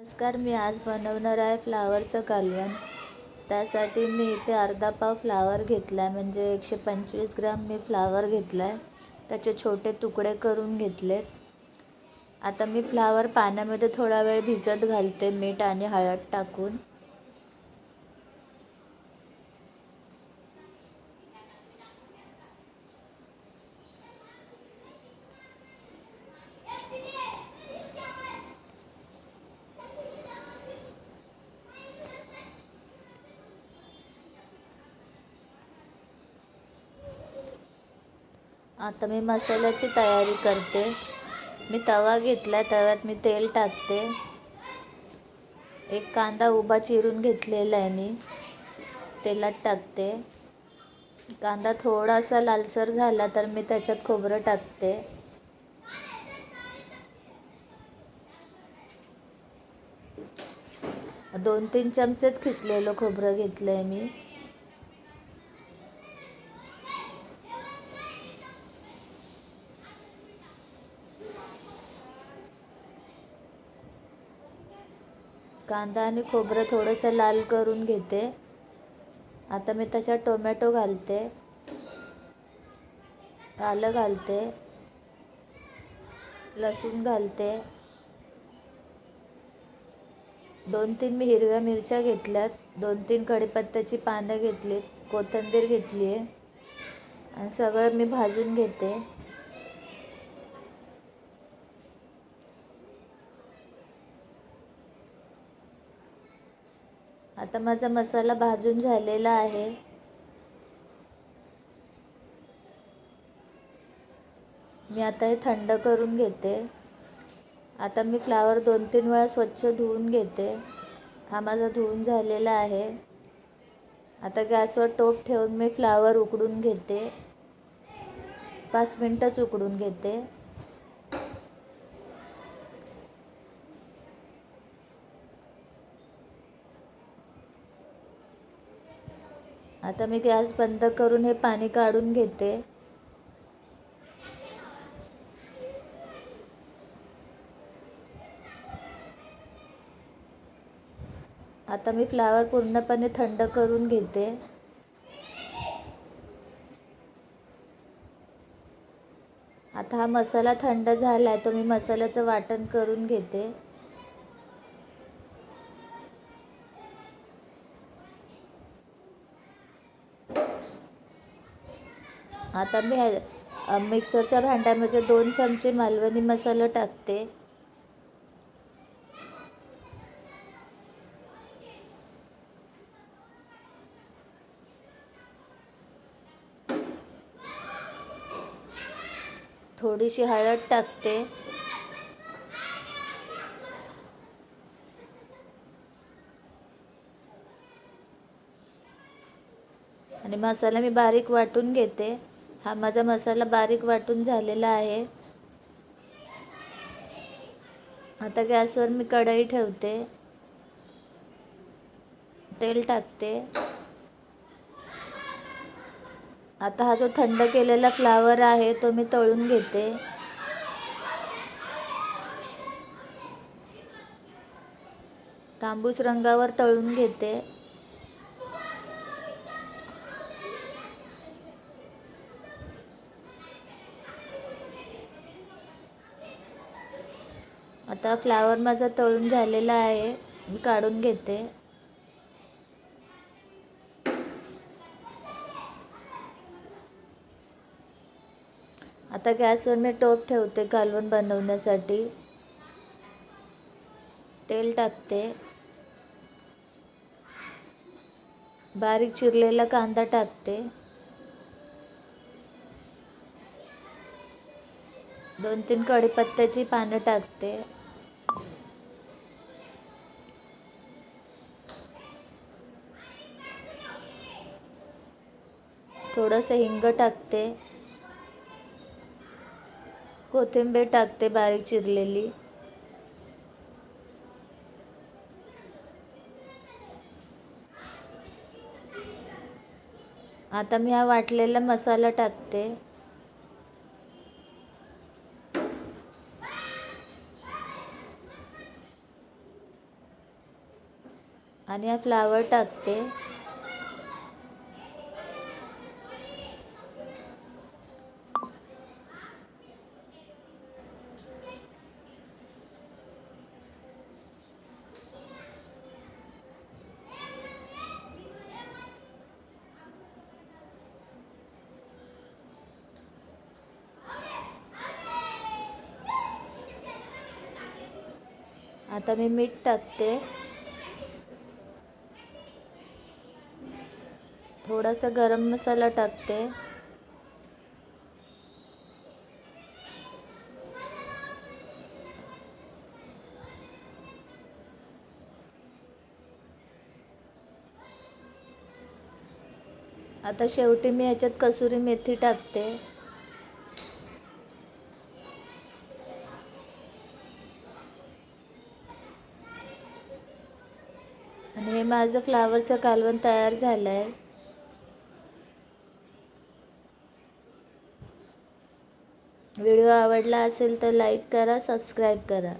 नमस्कार मी आज बनवणार आहे फ्लावरचं कालवण. त्यासाठी मी इथे अर्धा पाव फ्लावर घेतला आहे म्हणजे एकशे पंचवीस ग्राम मी फ्लावर घेतला आहे त्याचे छोटे तुकडे करून घेतलेत. आता मी फ्लावर पाण्यामध्ये थोडा वेळ भिजत घालते मीठ आणि हळद टाकून. आता मी मसाल्याची तयारी करते. मी तवा घेतला तव्यात मी तेल टाकते. एक कांदा उभा चिरून घेतलेला आहे मी. तेलात टाकते. कांदा थोडासा लालसर झाला तर मी त्याच्यात खोबरं टाकते. दोन तीन चमचेच खिसलेलं खोबरं घेतलं आहे मी. कांदा आणि खोबरं थोडंसं लाल करून घेते. आता मी त्याच्यात टोमॅटो घालते. आलं घालते. लसूण घालते. दोन तीन मी हिरव्या मिरच्या घेतल्यात. दोन तीन कढीपत्त्याची पानं घेतलीत. कोथिंबीर घेतली आहे आणि सगळं मी भाजून घेते. आता माझा मसाला भाजून झालेला आहे. मी आता हे थंड करून घेते. आता मी फ्लावर दोन तीन वेळा स्वच्छ धुवून घेते. हा माझा धुवून झालेला आहे. आता गॅसवर टोप ठेवून मी फ्लावर उकडून घेते. पाच मिनटंच उकडून घेते. आता मी गॅस बंद करून हे पाणी काढून घेते. आता मी फ्लावर पूर्णपणे थंड करून घेते. आता हा मसाला थंड झाला आहे तो मी मसाल्याचं वाटण करून घेते. आता मी मिक्सरच्या भांड्यामध्ये दोन चमचे मालवणी मसाला टाकते. थोडीशी हळद टाकते. आणि मसाला मी बारीक वाटून घेते. हा माझा मसाला बारीक वाटून झालेला आहे. आता गॅसवर मी कढई ठेवते. तेल टाकते. आता हा जो थंड केलेला फ्लावर आहे तो मी तळून घेते. तांबूस रंगावर तळून घेते. आता फ्लावर माझा तळून झालेला आहे. मी काढून घेते. आता गॅसवर मी टोप ठेवते कालवण बनवण्यासाठी. तेल टाकते. बारीक चिरलेला कांदा टाकते. दोन तीन कढीपत्त्याची पानं टाकते. थोडंसं हिंग टाकते. कोथिंबीर टाकते बारीक चिरलेली. आता मी हा वाटलेला मसाला टाकते. आणि हा फ्लावर टाकते. आता मी मीठ टाकते. थोडासा गरम मसाला टाकते. आता शेवटी मी ह्याच्यात कसुरी मेथी टाकते. आणि हे माझं फ्लावरचं कालवण तयार झालं आहे व्हिडिओ आवडला असेल तर लाईक करा सबस्क्राईब करा.